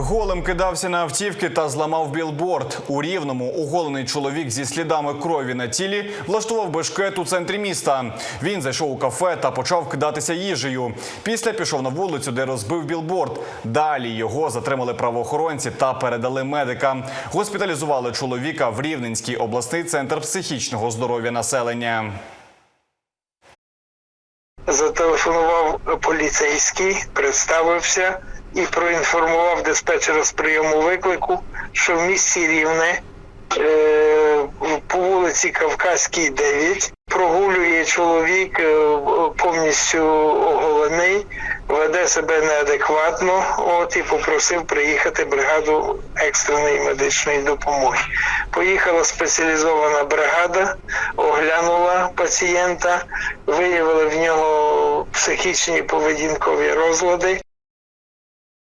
Голем кидався на автівки та зламав білборд. У рівному оголений чоловік зі слідами крові на тілі влаштував бешкет у центрі міста. Він зайшов у кафе та почав кидатися їжею. Після пішов на вулицю, де розбив білборд. Далі його затримали правоохоронці та передали медикам. Госпіталізували чоловіка в Рівненський обласний центр психічного здоров'я населення. Зателефонував поліцейський, представився і проінформував диспетчера з прийому виклику, що в місті Рівне е, по вулиці Кавказькій 9 прогулює чоловік е, повністю оголений, веде себе неадекватно, от і попросив приїхати бригаду екстреної медичної допомоги. Поїхала спеціалізована бригада, оглянула пацієнта, виявили в нього психічні поведінкові розлади.